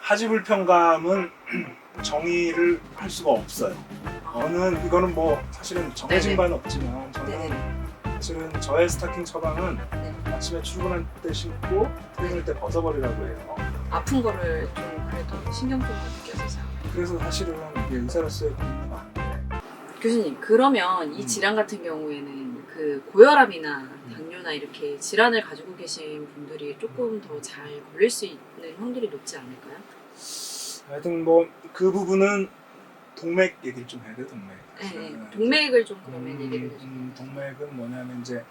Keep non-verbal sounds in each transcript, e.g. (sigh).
하지불평감은 정의를 할 수가 없어요. 저는 이거는 뭐 사실은 정해진 네네. 바는 없지만 저는. 사실은 저의 스타킹 처방은 네. 아침에 출근할 때 신고 퇴근할 때 벗어버리라고 해요. 아픈 거를 좀 그래도 신경적으로 느껴서 그래서 사실은 이게 의사로서의 고민이 많아요. 교수님 그러면 이 음. 질환 같은 경우에는 그 고혈압이나 당뇨나 이렇게 질환을 가지고 계신 분들이 조금 더 잘 걸릴 수 있는 확률이 높지 않을까요? 하여튼 뭐 그 부분은 동맥 얘기를 좀 해야 돼 동맥. 네, 음, 동맥을 좀 그러면 음, 얘기를 해주세요. 음, 동맥은 뭐냐면 이제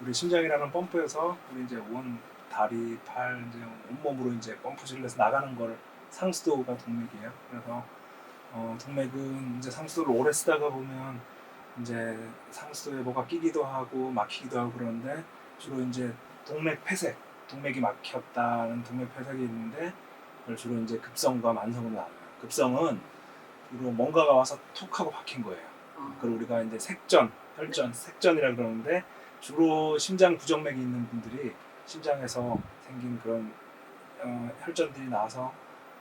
우리 심장이라는 펌프에서 우리 이제 온 다리, 팔, 이제 온몸으로 이제 펌프질을 해서 나가는 걸 상수도가 동맥이에요. 그래서 어, 동맥은 이제 상수도를 오래 쓰다가 보면 이제 상수도에 뭐가 끼기도 하고 막히기도 하고 그러는데 주로 이제 동맥 폐색, 동맥이 막혔다는 동맥 폐색이 있는데 그걸 주로 이제 급성과 만성으로 나눠요. 급성은 주로 뭔가가 와서 툭 하고 박힌 거예요. 어, 그걸 우리가 이제 색전, 혈전, 색전이라 그러는데 주로 심장 부정맥이 있는 분들이 심장에서 생긴 그런 어, 혈전들이 나와서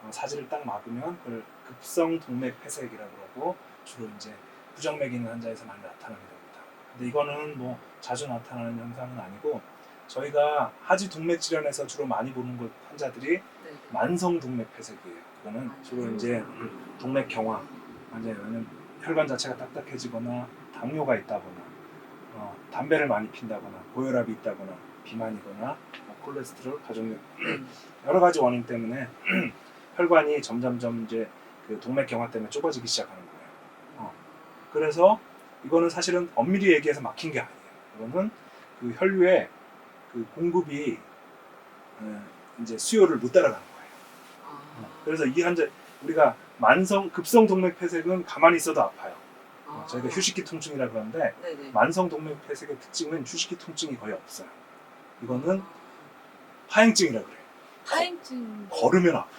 어, 사지를 딱 막으면 그걸 급성 동맥 폐색이라 그러고 주로 이제 부정맥이 있는 환자에서 많이 나타나게 됩니다. 근데 이거는 뭐 자주 나타나는 현상은 아니고 저희가 하지 동맥 질환에서 주로 많이 보는 것 환자들이 네. 만성 동맥 폐색이에요. 그거는 주로 이제 동맥 경화, 이제 왜냐면 혈관 자체가 딱딱해지거나 당뇨가 있다거나 어, 담배를 많이 핀다거나 고혈압이 있다거나 비만이거나 뭐 콜레스테롤, 가족력 음. (clears throat) 여러 가지 원인 때문에 (clears throat) 혈관이 점점점 이제 그 동맥 경화 때문에 좁아지기 시작하는. 그래서 이거는 사실은 엄밀히 얘기해서 막힌 게 아니에요. 이거는 그 혈류의 그 공급이 어, 이제 수요를 못 따라가는 거예요. 아, 그래서 이 환자 우리가 만성 급성 동맥 폐색은 가만히 있어도 아파요. 어, 아. 저희가 휴식기 통증이라 그러는데 네네. 만성 동맥 폐색의 특징은 휴식기 통증이 거의 없어요. 이거는 하행증이라 그래요. 하행증. 걸으면 아파.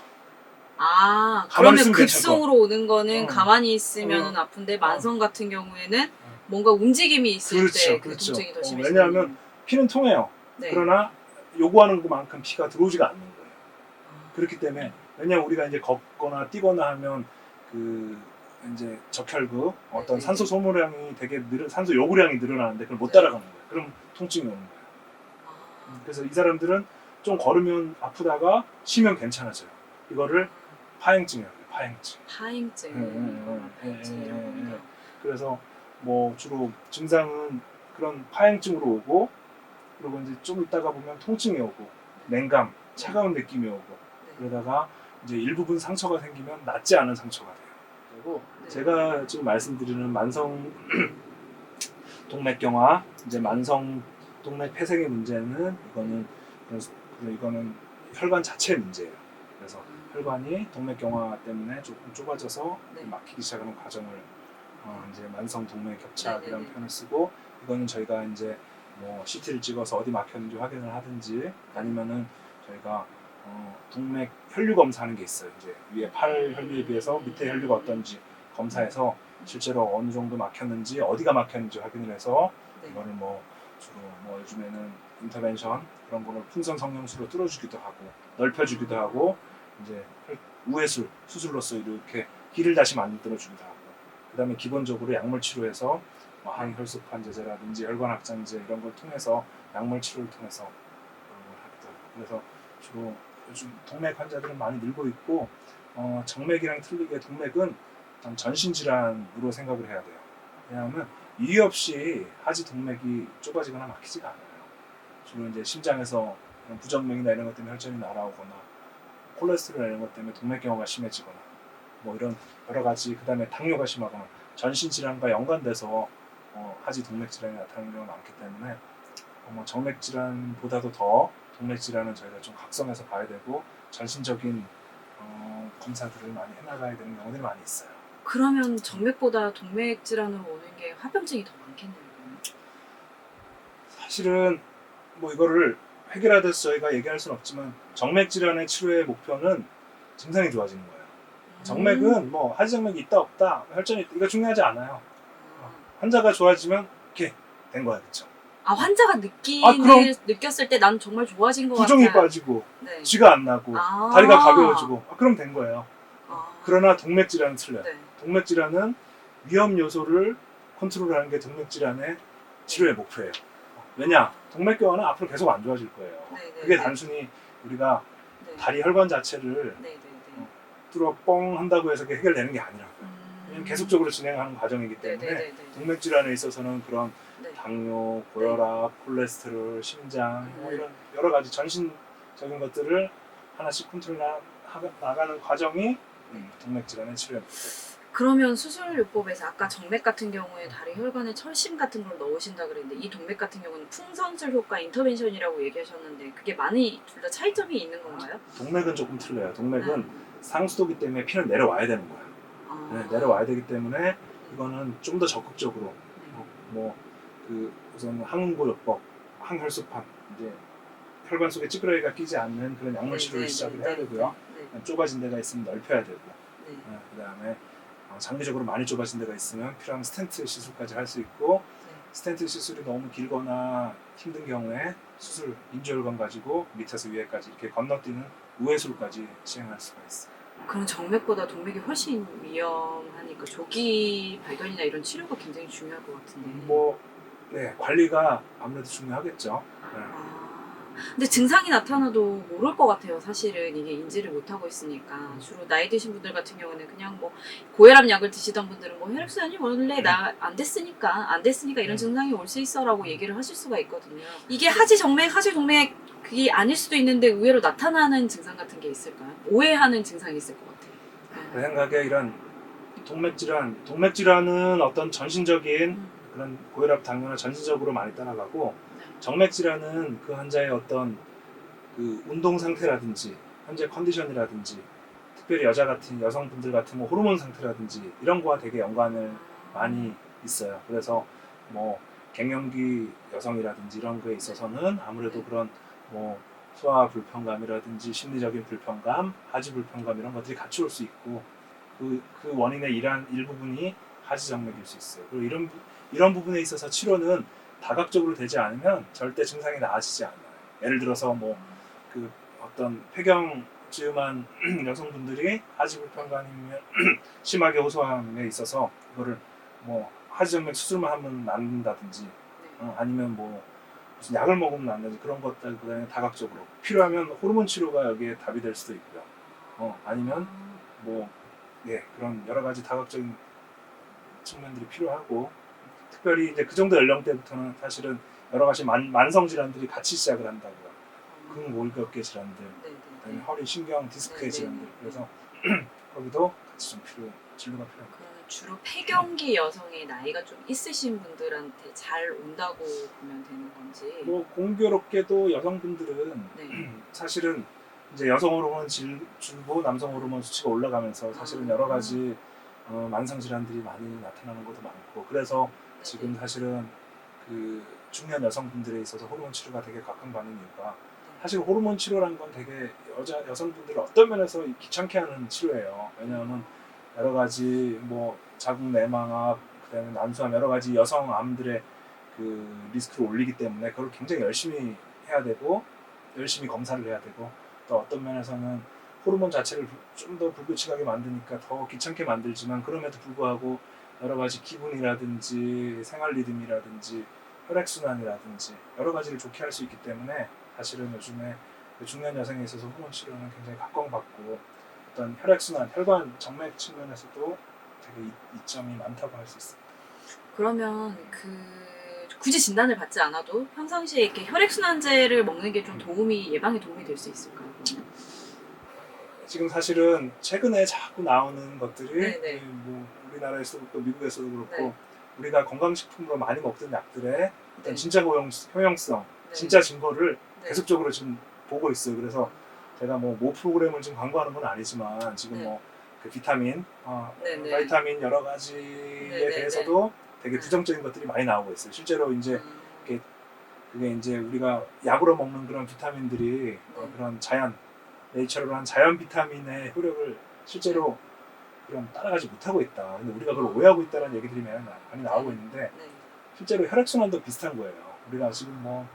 아, 그러면 급성으로 오는 거는 어. 가만히 있으면 아픈데 만성 같은 경우에는 뭔가 움직임이 있을 그렇죠, 때그 그렇죠. 통증이 더 어, 심해지는 왜냐하면 피는 통해요. 네. 그러나 요구하는 것만큼 피가 들어오지가 않는 거예요. 아, 그렇기 때문에 왜냐하면 우리가 이제 걷거나 뛰거나 하면 그 이제 적혈구 어떤 네. 산소 소모량이 되게 늘 산소 요구량이 늘어나는데 그걸 못 네. 따라가는 거예요. 그럼 통증이 오는 거예요. 아. 그래서 이 사람들은 좀 걸으면 아프다가 쉬면 괜찮아져요. 이거를 파행증이라고 해요. 파행증. 파행증. 음, 음, 음. 파행증 예, 이런 예, 겁니다. 그래서 뭐 주로 증상은 그런 파행증으로 오고 그리고 이제 좀 있다가 보면 통증이 오고 냉감, 차가운 느낌이 오고 네. 그러다가 이제 일부분 상처가 생기면 낫지 않은 상처가 돼요. 그리고 네. 제가 지금 말씀드리는 만성 (clears throat) 동맥경화, 이제 만성 동맥 폐색의 문제는 이거는 그래서 이거는 혈관 자체의 문제예요. 혈관이 동맥경화 때문에 조금 좁아져서 네. 막히기 시작하는 과정을 어, 이제 만성 동맥 겹착이라는 네, 네, 네. 표현을 쓰고 이거는 저희가 이제 뭐 CT를 찍어서 어디 막혔는지 확인을 하든지 아니면은 저희가 어, 동맥 혈류 검사하는 게 있어요. 이제 위에 팔 혈류에 비해서 밑에 혈류가 어떤지 검사해서 실제로 어느 정도 막혔는지 어디가 막혔는지 확인을 해서 네. 이거를 뭐 주로 뭐 요즘에는 인터벤션 그런 거를 풍선 성형수로 뚫어주기도 하고 넓혀주기도 하고 이제 혈- 우회술 수술로서 이렇게 길을 다시 만들어주기도 하고 그다음에 기본적으로 약물 치료해서 뭐 항혈소판제제라든지 혈관 확장제 이런 걸 통해서 약물 치료를 통해서 그런 걸 하고 그래서 주로 요즘 동맥 환자들은 많이 늘고 있고 어, 정맥이랑 틀리게 동맥은 전신 질환으로 생각을 해야 돼요. 왜냐하면 이유 없이 하지 동맥이 좁아지거나 막히지가 않아요. 주로 이제 심장에서 부정맥이나 이런 것 때문에 혈전이 날아오거나 콜레스테롤 이런 것 때문에 동맥경화가 심해지거나 뭐 이런 여러 가지 그다음에 당뇨가 심하거나 전신 질환과 연관돼서 어, 하지 동맥 질환이 나타나는 경우가 많기 때문에 어, 뭐 정맥 질환보다도 더 동맥 질환은 저희가 좀 각성해서 봐야 되고 전신적인 어, 검사들을 많이 해나가야 되는 경우들이 많이 있어요. 그러면 정맥보다 동맥 질환으로 오는 게 화병증이 더 많겠네요. 사실은 뭐 이거를 해결하듯 저희가 얘기할 수는 없지만 정맥 질환의 치료의 목표는 증상이 좋아지는 거예요. 음. 정맥은 뭐 하지정맥이 있다 없다 혈전이 있다 이거 중요하지 않아요. 아, 환자가 좋아지면 오케이 된 거야 그쵸. 아 환자가 느끼는 아, 그럼. 느꼈을 때 난 정말 좋아진 것 부종이 같아. 빠지고 네. 쥐가 안 나고 아. 다리가 가벼워지고 아, 그럼 된 거예요. 아. 그러나 동맥 질환은 틀려요. 네. 동맥 질환은 위험 요소를 컨트롤하는 게 동맥 질환의 치료의 목표예요. 왜냐? 동맥경화는 앞으로 계속 안 좋아질 거예요. 네, 네, 그게 네. 단순히 우리가 네. 다리 혈관 자체를. 뚫어 뻥 한다고 해서 그게 해결되는 게 아니라고요. 음. 계속적으로 진행하는 과정이기 네, 때문에 네, 네, 네. 동맥 질환에 있어서는 그런 네. 당뇨, 고혈압, 콜레스테롤, 심장 뭐 음. 이런 여러 가지 전신적인 것들을 하나씩 컨트롤 나, 나가는 과정이 음, 동맥 질환의 목표. 그러면 수술요법에서 아까 정맥 같은 경우에 다리 혈관에 철심 같은 걸 넣으신다 그랬는데 이 동맥 같은 경우는 풍선술 효과 인터벤션이라고 얘기하셨는데 그게 많이 둘 다 차이점이 있는 건가요? 동맥은 조금 틀려요. 동맥은 네. 상수도기 때문에 피는 내려와야 되는 거예요. 아. 네, 내려와야 되기 때문에 이거는 좀 더 적극적으로 네. 뭐그 우선 항응고요법, 항혈소판 이제 혈관 속에 찌그러기가 끼지 않는 그런 약물 네, 치료를 네, 시작을 네, 해야 네, 되고요. 네, 좁아진 데가 있으면 넓혀야 되고 네, 네. 그 다음에 장기적으로 많이 좁아진 데가 있으면 필요하면 스텐트 시술까지 할 수 있고 네. 스텐트 시술이 너무 길거나 힘든 경우에 수술 인조혈관 가지고 밑에서 위에까지 이렇게 건너뛰는 우회술까지 시행할 수가 있어요. 그럼 정맥보다 동맥이 훨씬 위험하니까 조기 발견이나 이런 치료가 굉장히 중요할 것 같은데. 뭐 네, 관리가 아무래도 중요하겠죠. 네. 아, 근데 증상이 나타나도 모를 것 같아요. 사실은 이게 인지를 못하고 있으니까 주로 나이 드신 분들 같은 경우는 그냥 뭐 고혈압 약을 드시던 분들은 뭐 혈액순환이 원래 나 안 됐으니까 안 됐으니까 이런 음. 증상이 올 수 있어라고 얘기를 하실 수가 있거든요. 이게 하지 정맥 하지 동맥 그게 아닐 수도 있는데 의외로 나타나는 증상 같은 게 있을까요? 오해하는 증상이 있을 것 같아요. 내 생각에 이런 동맥 질환, 동맥 질환은 어떤 전신적인 음, 그런 고혈압, 당뇨나 전신적으로 많이 따라가고 네. 정맥 질환은 그 환자의 어떤 그 운동 상태라든지 현재 컨디션이라든지 특별히 여자 같은 여성분들 같은 뭐 호르몬 상태라든지 이런 거와 되게 연관을 많이 있어요. 그래서 뭐 갱년기 여성이라든지 이런 거에 있어서는 아무래도 네. 그런 뭐 소화 불편감이라든지 심리적인 불편감, 하지 불편감 이런 것들이 같이 올 수 있고 그, 그 원인의 일한 일부분이 하지 정맥일 수 있어요. 그리고 이런 부- 이런 부분에 있어서 치료는 다각적으로 되지 않으면 절대 증상이 나아지지 않아요. 예를 들어서 뭐 그 어떤 폐경증한 (clears throat) 여성분들이 하지 불편감이면 (clears throat) 심하게 호소함에 있어서 이거를 뭐 하지정맥 수술만 하면 낫는다든지 네. 어, 아니면 뭐 무슨 약을 먹으면 낫는지 그런 것들보다는 다각적으로 필요하면 호르몬 치료가 여기에 답이 될 수도 있고요. 어, 아니면 뭐 예, 그런 여러 가지 다각적인 측면들이 필요하고 특별히 이제 그 정도 연령대부터는 사실은 여러 가지 만, 만성 질환들이 같이 시작을 한다고요. 근골격계 질환들, 네, 네, 그다음에 네. 허리 신경 디스크의 질환들 네. 그래서 (clears throat) 거기도 같이 좀 필요 진료가 필요합니다. 그러면 주로 폐경기 여성의 나이가 좀 있으신 분들한테 잘 온다고 보면 되는 건지. 뭐 공교롭게도 여성분들은 네. (clears throat) 사실은 이제 여성 호르몬 질, 줄고 남성 호르몬 수치가 올라가면서 사실은 여러 가지 어, 만성 질환들이 많이 나타나는 것도 많고 그래서 지금 사실은 그 중년 여성분들에 있어서 호르몬 치료가 되게 각광받는 이유가 사실 호르몬 치료란 건 되게 여자 여성분들을 어떤 면에서 귀찮게 하는 치료예요. 왜냐하면 여러 가지 뭐 자궁 내막암 그다음에 난수암 여러 가지 여성 암들의 그 리스크를 올리기 때문에 그걸 굉장히 열심히 해야 되고 열심히 검사를 해야 되고 또 어떤 면에서는 호르몬 자체를 좀 더 불규칙하게 만드니까 더 귀찮게 만들지만 그럼에도 불구하고 여러 가지 기분이라든지 생활 리듬이라든지 혈액 순환이라든지 여러 가지를 좋게 할 수 있기 때문에 사실은 요즘에 그 중년 여성에 있어서 호르몬 치료는 굉장히 각광받고 어떤 혈액 순환, 혈관 정맥 측면에서도 되게 이- 이점이 많다고 할 수 있습니다. 그러면 그 굳이 진단을 받지 않아도 평상시에 이렇게 혈액순환제를 먹는 게 좀 도움이 예방에 도움이 될 수 있을까요? 지금 사실은 최근에 자꾸 나오는 것들이 네네. 그뭐 우리나라에서도 그렇고 미국에서도 그렇고 네. 우리가 건강식품으로 많이 먹던 약들의 어떤 네. 진짜 효용, 효용성, 네. 진짜 증거를 네. 계속적으로 지금 보고 있어요. 그래서 제가 뭐 모 프로그램을 지금 광고하는 건 아니지만 지금 네. 뭐그 비타민, 어. 바이타민 여러 가지에. 대해서도 되게 부정적인 것들이 많이 나오고 있어요. 실제로 이제 음, 그게 이제 우리가 약으로 먹는 그런 비타민들이 어, 네. 그런 자연 내처럴한 자연 비타민의 효력을 실제로 그런 따라가지 못하고 있다. 근데 우리가 그걸 오해하고 있다는 얘기들이 많이, 나- 나오고 있는데 네. 실제로 혈액순환도 비슷한 거예요. 우리가 지금 뭐,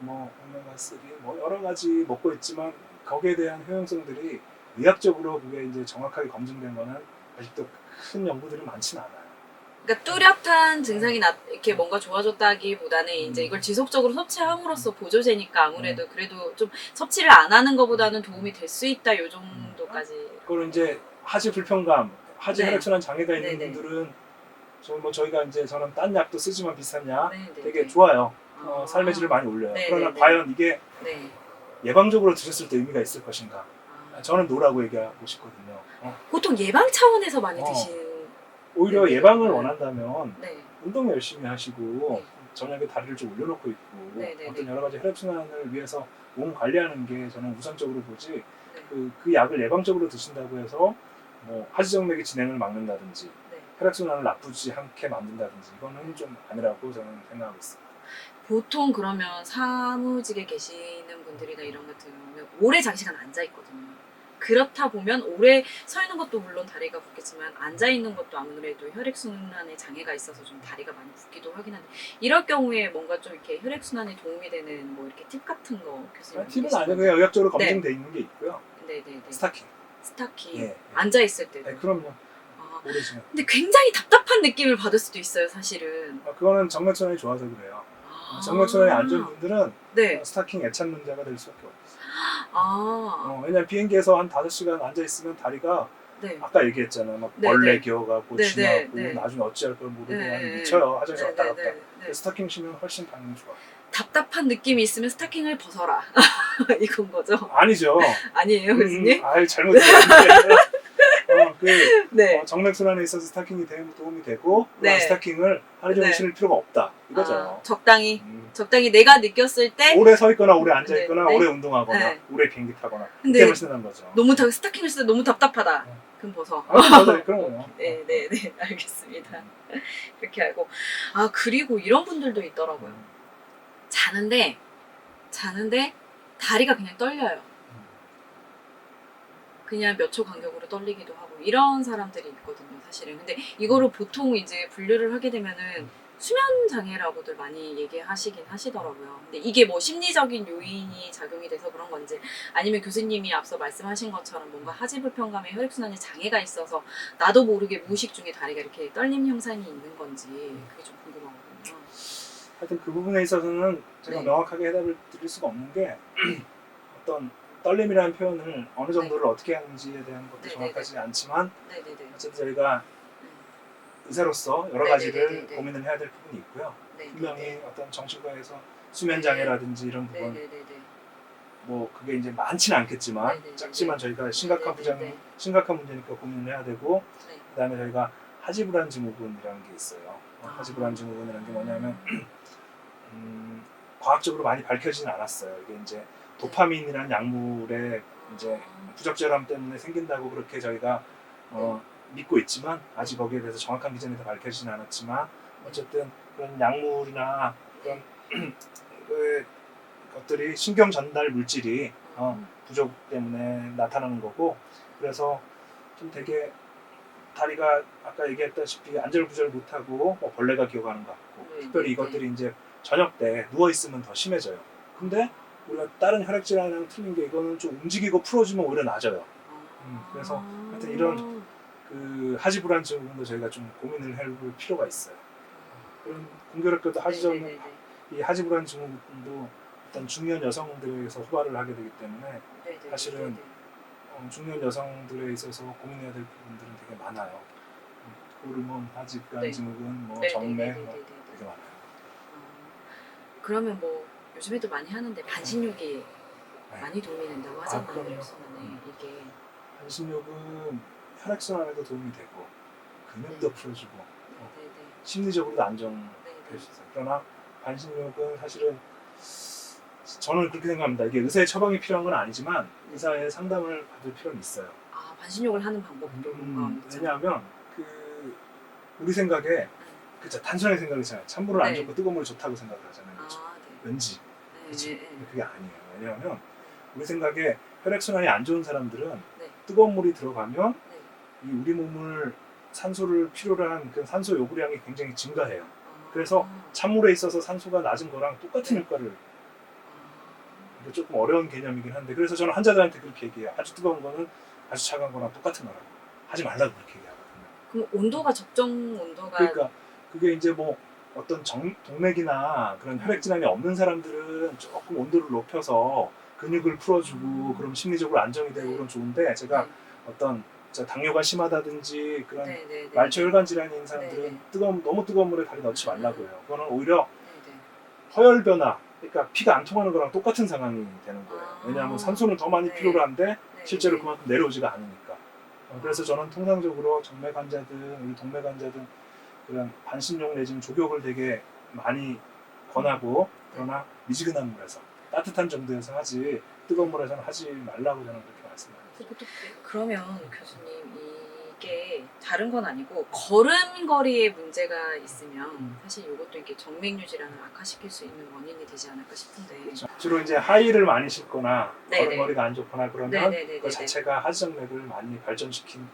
뭐, 오메가3, 뭐, 여러 가지 먹고 있지만, 거기에 대한 효용성들이 의학적으로 그게 이제 정확하게 검증된 거는 아직도 큰 연구들이 많지는 않아요. 그러니까 뚜렷한 증상이 나 이렇게 뭔가 좋아졌다기보다는 이제 음. 이걸 지속적으로 섭취함으로써 보조제니까 아무래도 그래도 좀 섭취를 안 하는 것보다는 도움이 될 수 있다 요 정도까지. 그걸 이제 하지 불편감, 하지 네. 혈액순환 장애가 있는 네네. 분들은 저뭐 저희가 이제 저는 딴 약도 쓰지만 비슷한 약 네, 네, 되게 네. 좋아요. 어, 아. 삶의 질을 많이 올려요. 네, 그러나. 과연 이게 네. 예방적으로 드셨을 때 의미가 있을 것인가? 아. 저는 노라고 얘기하고 싶거든요. 어, 보통 예방 차원에서 많이 어. 드시는. 오히려 네, 네. 예방을 네. 원한다면 네. 운동 열심히 하시고 네. 저녁에 다리를 좀 올려놓고 있고 네, 네, 어떤 네. 여러 가지 혈액순환을 위해서 몸 관리하는 게 저는 우선적으로 보지 네. 그, 그 약을 예방적으로 드신다고 해서 뭐 하지정맥의 진행을 막는다든지 네. 혈액순환을 나쁘지 않게 만든다든지 이거는 좀 아니라고 저는 생각하고 있습니다. 보통 그러면 사무직에 계시는 분들이나 이런 같은 경우는 오래 장시간 앉아 있거든요. 그렇다 보면 오래 서 있는 것도 물론 다리가 붓겠지만 앉아 있는 것도 아무래도 혈액 순환에 장애가 있어서 좀 다리가 많이 붓기도 하긴 한데 이럴 경우에 뭔가 좀 이렇게 혈액 순환에 도움이 되는 뭐 이렇게 팁 같은 거 교수님 팁은 계시나요? 아니고 그냥 의학적으로 네. 검증돼 있는 게 있고요. 네네네 스타킹. 스타킹 예. 앉아 있을 때도 네, 그럼요. 아, 오래. 근데 굉장히 답답한 느낌을 받을 수도 있어요 사실은 아, 그거는 정맥순환이 좋아서 그래요. 아. 정맥순환이 안 좋은 분들은 네. 스타킹 애착론자가 될 수밖에 없어요. 아, 어, 왜냐면 비행기에서 한 5시간 앉아 있으면 다리가 네. 아까 얘기했잖아. 막 네, 벌레 네. 기어가고 네, 쥐나고 네, 네. 나중에 어찌할 걸 모르고 네, 막 네, 미쳐요. 화장실 네, 왔다 네, 갔다. 네, 네. 스타킹 신으면 훨씬 반응이 좋아. 답답한 느낌이 있으면 스타킹을 벗어라. (laughs) 이건 거죠? 아니죠. 아니에요, 교수님? 음, 아유 잘못했는데. 어, 그 네. 어, 정맥순환에 있어서 스타킹이 되- 도움이 되고 네. 그 스타킹을 하루 종일 네. 신을 필요가 없다. 이거죠. 아, 적당히, 음. 적당히 내가 느꼈을 때 오래 서 있거나 오래 앉아 있거나 네, 네. 오래 운동하거나 네. 오래 비행기 타거나 근데 그때만 신는 거죠. 너무 다, 스타킹을 쓰다 너무 답답하다. 네. 그럼 벗어. 아, 맞아요. 거요. 네, 네, 네. 알겠습니다. (laughs) 그렇게 알고. 아, 그리고 이런 분들도 있더라고요. 자는데, 자는데 다리가 그냥 떨려요. 그냥 몇 초 간격으로 떨리기도 하고 이런 사람들이 있거든요 사실은. 근데 이거를 보통 이제 분류를 하게 되면은 수면 장애라고들 많이 얘기하시긴 하시더라고요. 근데 이게 뭐 심리적인 요인이 작용이 돼서 그런 건지 아니면 교수님이 앞서 말씀하신 것처럼 뭔가 하지 불편감에 혈액순환에 장애가 있어서 나도 모르게 무의식 중에 다리가 이렇게 떨림 현상이 있는 건지 그게 좀 궁금하거든요 하여튼 그 부분에 있어서는 제가 네. 명확하게 해답을 드릴 수가 없는 게 (clears throat) 어떤 떨림이라는 표현을 어느 정도를 어떻게 하는지에 대한 것도 네, 정확하지 않지만 네네네 어쨌든 저희가 의사로서 여러 네, 가지를 네, 네, 네. 고민을 해야 될 부분이 있고요. 네, 분명히 네, 어떤 정신과에서 수면 장애라든지 이런 네, 부분 네, 네, 네. 뭐 그게 이제 많지는 않겠지만 네, 네, 네, 작지만 저희가 심각한 네, 네, 부장 네. 심각한 문제니까 고민을 해야 되고 네. 그다음에 저희가 하지불안 증후군이라는 게 있어요. 어, 아. 하지불안 증후군이라는 게 뭐냐면 (clears throat) 음, 과학적으로 많이 밝혀지진 않았어요. 이게 이제 도파민이라는 약물의 이제 아. 부적절함 때문에 생긴다고 그렇게 저희가 어, 믿고 있지만 아직 거기에 대해서 정확한 기전이 다 밝혀지진 않았지만 어쨌든 그런 약물이나 그런 (clears throat) 그 것들이 신경 전달 물질이 어, 부족 때문에 나타나는 거고 그래서 좀 되게 다리가 아까 얘기했다시피 안절부절 못하고 뭐 벌레가 기어가는 것 같고 네, 특별히 네, 이것들이 이제 저녁 때 누워 있으면 더 심해져요. 근데 우리가 다른 혈액 질환이랑 틀린 게 이거는 좀 움직이고 풀어주면 오히려 나아져요. 음, 그래서 하여튼 이런 그 하지 불안 증후군도 저희가 좀 고민을 해볼 필요가 있어요. 그런 공교롭게도 하지정 네네네네. 이 하지 불안 증후군도 어떤 중년 여성들에게서 호발을 하게 되기 때문에 네네네네. 사실은 어, 중년 여성들에 있어서 고민해야 될 부분들은 되게 많아요. 음, 호르몬, 하지불안 네. 증후군, 뭐. 정맥 뭐 되게 많아요. 아, 그러면 뭐 요즘에도 많이 하는데 반신욕이 네. 많이 도움이 된다고 하잖아요. 그럼요. 혈액순환에 이게 반신욕은 혈액순환에도 도움이 되고 근육도 풀어주고 네네네. 심리적으로도 안정될 네네. 수 있어요. 그러나 반신욕은 사실은 저는 그렇게 생각합니다. 이게 의사의 처방이 필요한 건 아니지만 의사의 상담을 받을 필요는 있어요. 아 반신욕을 하는 방법도 뭔가 음, 있죠. 왜냐하면 그 우리 생각에 그죠 단순하게 생각이잖아요. 찬물을 안 네. 좋고 뜨거운 물을 좋다고 생각을 하잖아요. 그렇죠? 아 네. 왠지 네, 그렇죠? 네, 근데 네. 그게 아니에요. 왜냐하면 우리 생각에 혈액 순환이 안 좋은 사람들은 네. 뜨거운 물이 들어가면 네. 이 우리 몸을 산소를 필요로 한 그 산소 요구량이 굉장히 증가해요. 그래서 아. 찬물에 있어서 산소가 낮은 거랑 똑같은 네. 효과를 이게 조금 어려운 개념이긴 한데 그래서 저는 환자들한테 그렇게 얘기해요. 아주 뜨거운 거는 아주 차가운 거랑 똑같은 거라고 하지 말라고 그렇게 얘기하거든요. 그럼 온도가 적정 온도가 그러니까 그게 이제 뭐 어떤 정, 동맥이나 그런 혈액 질환이 없는 사람들은 조금 온도를 높여서 근육을 풀어주고 그럼 심리적으로 안정이 되고 네. 그럼 좋은데 제가 어떤 저 당뇨가 심하다든지 그런 네, 네, 네. 말초 혈관 질환이 있는 사람들은 네, 네. 뜨거운 너무 뜨거운 물에 다리 넣지 말라고요. 그거는 오히려 네, 네. 허혈 변화, 그러니까 피가 안 통하는 거랑 똑같은 상황이 되는 거예요. 아. 왜냐하면 산소는 더 많이 네. 필요로 한데 네, 실제로 네. 그만큼 내려오지가 않으니까. 어, 그래서 저는 통상적으로 정맥 환자든 우리 동맥 환자든 그런 반신욕 내지는 조격을 되게 많이 권하고 그러나 미지근한 물에서 따뜻한 정도에서 하지 뜨거운 물에서는 하지 말라고 저는 그렇게 말씀드립니다. 그러면 교수님 이게 다른 건 아니고 걸음걸이에 문제가 있으면 음. 사실 이것도 이렇게 정맥류 질환을 악화시킬 수 있는 원인이 되지 않을까 싶은데. 주로 이제 하이를 많이 신거나 네네. 걸음걸이가 안 좋거나 그러면 네네네네. 그 자체가 하지정맥을 많이 발전시킨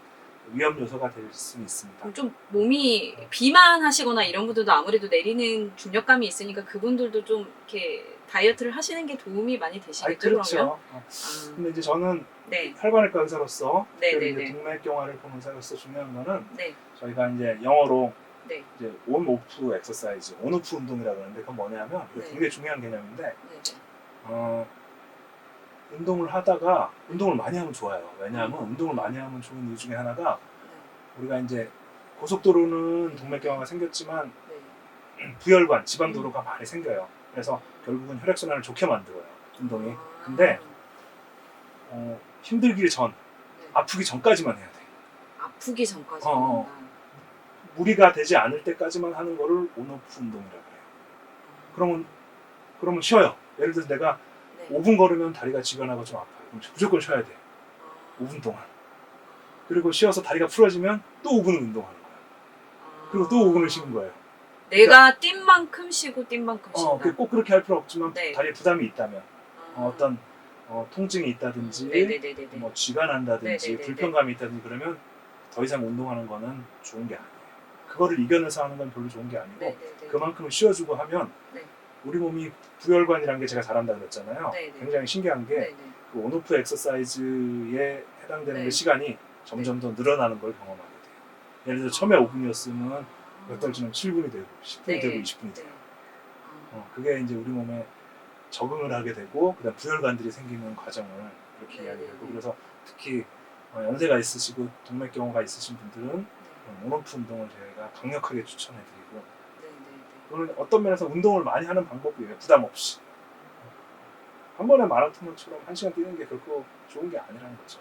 위험 요소가 될 수 있습니다. 좀 몸이 비만하시거나 이런 분들도 아무래도 내리는 중력감이 있으니까 그분들도 좀 이렇게 다이어트를 하시는 게 도움이 많이 되시겠죠 그렇죠. 그러면? 어. 아, 근데 이제 저는 네, 혈관외과 의사로서 네, 네, 네. 동맥경화를 보는 의사로서 중요한 거는 네, 저희가 이제 영어로 네, 이제 온 오프 엑서사이즈, 온 오프 운동이라고 하는데 그건 뭐냐면 네. 굉장히 중요한 개념인데 네, 네. 어, 운동을 하다가 운동을 많이 하면 좋아요. 왜냐하면 음. 운동을 많이 하면 좋은 이유 중에 하나가 네, 우리가 이제 고속도로는 동맥경화가 생겼지만 네. (clears throat) 부혈관, 지방도로가 많이 생겨요. 그래서 결국은 혈액순환을 좋게 만들어요. 운동이. 아, 근데 어, 힘들기 전, 네. 아프기 전까지만 해야 돼. 아프기 전까지. 어, 어. 한다. 무리가 되지 않을 때까지만 하는 거를 온오프 운동이라고 해요. 그러면 그러면 쉬어요. 예를 들어서 내가 네. 5분 걸으면 다리가 지근하고 좀 아파요. 무조건 쉬어야 돼. 아. 5분 동안. 그리고 쉬어서 다리가 풀어지면 또 5분을 운동하는 거예요. 그리고 또 5분을 쉬는 거예요. 내가 뛴 만큼 쉬고 뛴 만큼 쉰다. 어, 그꼭 그렇게 할 필요 없지만 네. 다리에 부담이 있다면 아. 어, 떤 어, 통증이 있다든지 네네네네. 뭐 쥐가 난다든지 네네네네. 불편감이 있다든지 그러면 더 이상 운동하는 거는 좋은 게 아니에요. 그거를 이겨내서 하는 건 별로 좋은 게 아니고 네네네. 그만큼 쉬어주고 하면 네. 우리 몸이 부혈관이라는 게 제가 잘한다 그랬잖아요. 네네. 굉장히 신기한 게 네네. 그 온오프 엑서사이즈에 해당되는 네. 그 시간이 점점 더 늘어나는 걸 경험하게 돼요. 예를 들어 처음에 5분이었으면 몇 달 지나면 7분이 되고 10분이 네. 되고 20분이 네. 돼요. 아. 어, 그게 이제 우리 몸에 적응을 하게 되고 그다음 부혈관들이 생기는 과정을 그렇게 네, 이야기하고 네, 네. 그래서 특히 어, 연세가 있으시고 동맥경화가 있으신 분들은 네. 어, 온오프 운동을 저희가 강력하게 추천해드리고. 그거는 어떤 면에서 운동을 많이 하는 방법이에요. 부담 없이. 한 번에 마라톤처럼 한 시간 뛰는 게 결코 좋은 게 아니라는 거죠.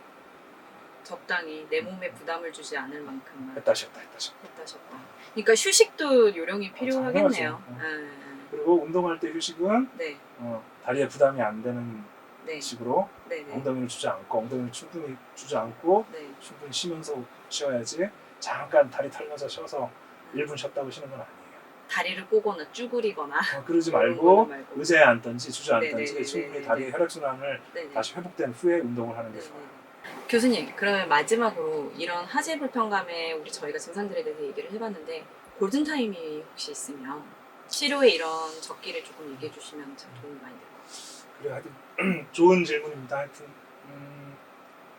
적당히 내 몸에 부담을 주지 않을 만큼만 했다 쉬었다 했다 쉬었다. 했다 쉬었다. 그러니까 휴식도 요령이 필요하겠네요. 당연하죠. 네. 그리고 운동할 때 휴식은 네, 어, 다리에 부담이 안 되는 네, 식으로 네, 네, 엉덩이를 주저앉고 엉덩이를 충분히 주저앉고 네. 충분히 쉬면서 쉬어야지 잠깐 다리 털면서 쉬어서 1분 쉬었다고 쉬는 건 아니에요. 다리를 꼬거나 쭈그리거나 어, 그러지 말고 말고. 의자에 앉든지 주저앉든지. 충분히 다리의 혈액순환을 네, 네. 다시 회복된 후에 운동을 하는 게 네, 좋아요. 네. 교수님, 그러면 마지막으로 이런 하지 불편감에 우리 저희가 증상들에 대해서 얘기를 해봤는데 골든 타임이 혹시 있으면 치료에 이런 적기를 조금 얘기해 주시면 참 도움이 많이 될 것 같아요. 그래 하여튼 (clears throat) 좋은 질문입니다. 하여튼 음,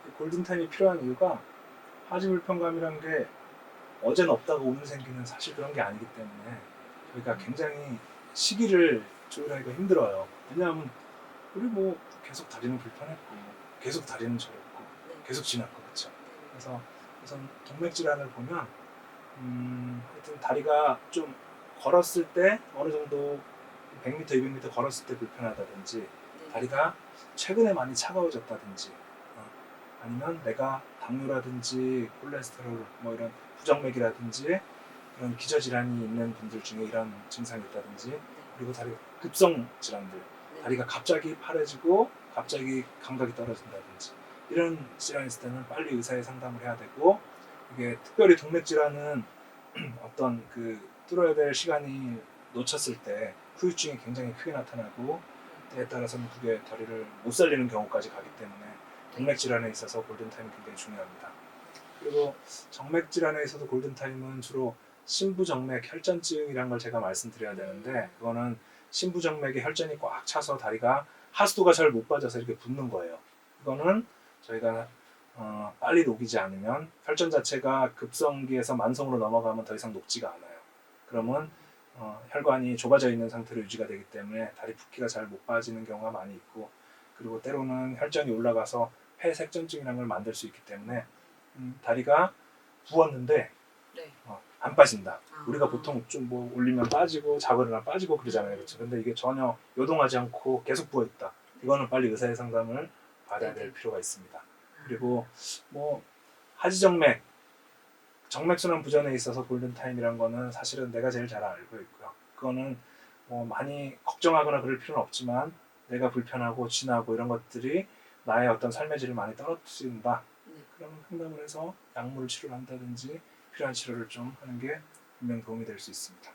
이 골든타임이 필요한 이유가 하지 불편감이란 게 어제는 없다가 오늘 생기는 사실 그런 게 아니기 때문에 저희가 굉장히 시기를 조율하기가 힘들어요. 왜냐하면 우리 뭐 계속 다리는 불편했고 계속 다리는 저렸고 네. 계속 지났고 그렇죠. 그래서 우선 동맥 질환을 보면 음, 하여튼 다리가 좀 걸었을 때 어느 정도 100m, 200m 걸었을 때 불편하다든지 네. 다리가 최근에 많이 차가워졌다든지 어, 아니면 내가 당뇨라든지 콜레스테롤 뭐 이런 부정맥이라든지 그런 기저질환이 있는 분들 중에 이런 증상이 있다든지 그리고 다리 급성 질환들 네. 다리가 갑자기 파래지고 갑자기 감각이 떨어진다든지 이런 질환이 있을 때는 빨리 의사의 상담을 해야 되고 이게 특별히 동맥 질환은 (clears throat) 어떤 그 뚫어야 될 시간이 놓쳤을 때 후유증이 굉장히 크게 나타나고 때에 따라서는 그게 다리를 못 살리는 경우까지 가기 때문에 동맥 질환에 있어서 골든 타임이 굉장히 중요합니다. 그리고 정맥 질환에 있어서 골든 타임은 주로 신부정맥 혈전증이라는 걸 제가 말씀드려야 되는데 그거는 신부정맥에 혈전이 꽉 차서 다리가 하수도가 잘 못 빠져서 이렇게 붓는 거예요. 이거는 저희가 어, 빨리 녹이지 않으면 혈전 자체가 급성기에서 만성으로 넘어가면 더 이상 녹지가 않아요. 그러면 어, 혈관이 좁아져 있는 상태로 유지가 되기 때문에 다리 붓기가 잘 못 빠지는 경우가 많이 있고 그리고 때로는 혈전이 올라가서 폐색전증이라는 걸 만들 수 있기 때문에 음, 다리가 부었는데 안 빠진다. 아. 우리가 보통 좀 뭐 올리면 빠지고 잡으려면 빠지고 그러잖아요. 그렇죠? 근데 이게 전혀 요동하지 않고 계속 부어 있다. 이거는 빨리 의사의 상담을 받아야 될 네네. 필요가 있습니다. 그리고 뭐 하지정맥 정맥순환 부전에 있어서 골든 타임이란 거는 사실은 내가 제일 잘 알고 있고요. 그거는 뭐 많이 걱정하거나 그럴 필요는 없지만 내가 불편하고 지나고 이런 것들이 나의 어떤 삶의 질을 많이 떨어뜨린다. 네. 그런 상담을 해서 약물 치료를 한다든지 필요한 치료를 좀 하는 게 분명 도움이 될 수 있습니다.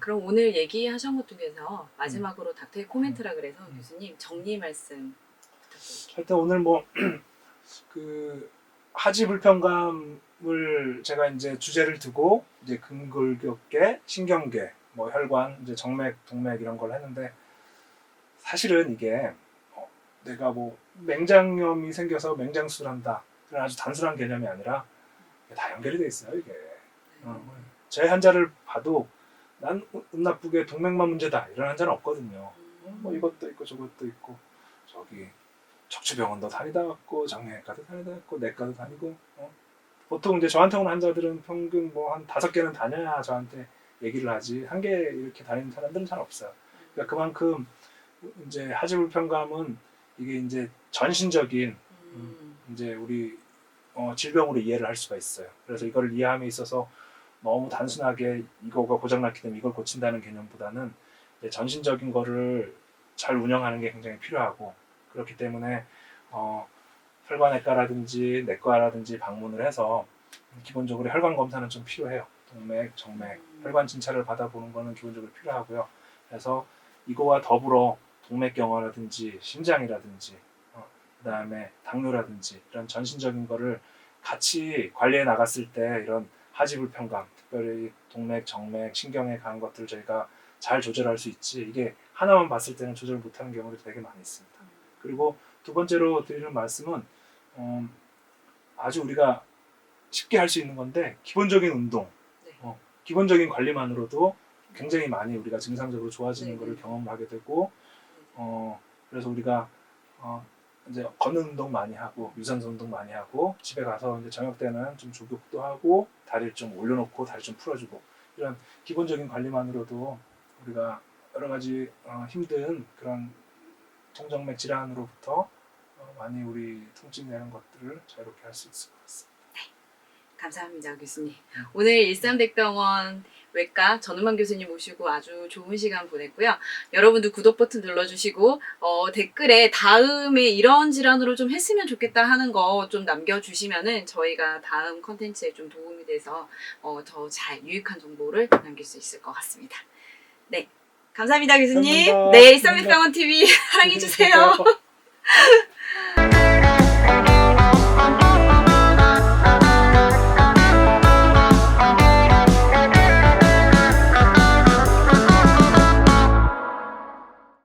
그럼 오늘 얘기하신 것 중에서 마지막으로 닥터의 코멘트라 그래서 음. 교수님 정리 말씀 부탁드릴게요. 하여튼 오늘 뭐 (clears throat) 그 하지 불편감을 제가 이제 주제를 두고 이제 근골격계, 신경계, 뭐 혈관, 이제 정맥, 동맥 이런 걸 했는데 사실은 이게 어, 내가 뭐 맹장염이 생겨서 맹장수술한다 그런 아주 단순한 개념이 아니라 다 연결이 돼 있어요 이게. 어, 제 환자를 봐도 난 운 나쁘게 동맥만 문제다 이런 환자는 없거든요. 어, 뭐 이것도 있고 저것도 있고 저기 척추병원도 다니다 왔고 정형외과도 다니다 왔고 내과도 다니고 어? 보통 이제 저한테 오는 환자들은 평균 뭐 한 다섯 개는 다녀야 저한테 얘기를 하지 한 개 이렇게 다니는 사람들은 잘 없어요. 그러니까 그만큼 이제 하지 불편감은 이게 이제 전신적인 음. 이제 우리 어, 질병으로 이해를 할 수가 있어요. 그래서 이거를 이해함에 있어서 너무 단순하게 이거가 고장났기 때문에 이걸 고친다는 개념보다는 전신적인 거를 잘 운영하는 게 굉장히 필요하고 그렇기 때문에 어, 혈관외과라든지 내과라든지 방문을 해서 기본적으로 혈관 검사는 좀 필요해요. 동맥, 정맥, 혈관 진찰을 받아보는 거는 기본적으로 필요하고요. 그래서 이거와 더불어 동맥경화라든지 심장이라든지 어, 그다음에 당뇨라든지 이런 전신적인 거를 같이 관리해 나갔을 때 이런 하지 불편감, 특별히 동맥, 정맥, 신경에 강한 것들을 저희가 잘 조절할 수 있지 이게 하나만 봤을 때는 조절 못하는 경우도 되게 많이 있습니다. 그리고 두 번째로 드리는 말씀은 음, 아주 우리가 쉽게 할 수 있는 건데 기본적인 운동, 네. 어, 기본적인 관리만으로도 굉장히 많이 우리가 증상적으로 좋아지는 네, 것을 네. 경험하게 되고 어, 그래서 우리가 어, 이제 걷는 운동 많이 하고 유산소 운동 많이 하고 집에 가서 이제 저녁 때는 좀 조격도 하고 다리를 좀 올려놓고 다리 좀 풀어주고 이런 기본적인 관리만으로도 우리가 여러 가지 어, 힘든 그런 통정맥 질환으로부터 어, 많이 우리 통증 내는 것들을 자유롭게 할 수 있을 것 같습니다. 감사합니다 교수님. 음. 오늘 일삼백병원 외과 전우만 교수님 모시고 아주 좋은 시간 보냈고요. 여러분도 구독 버튼 눌러주시고 어, 댓글에 다음에 이런 질환으로 좀 했으면 좋겠다 하는 거 좀 남겨주시면은 저희가 다음 컨텐츠에 좀 도움이 돼서 어, 더 잘 유익한 정보를 남길 수 있을 것 같습니다. 네. 감사합니다 교수님. 감사합니다. 네 일삼백병원 TV 사랑해주세요.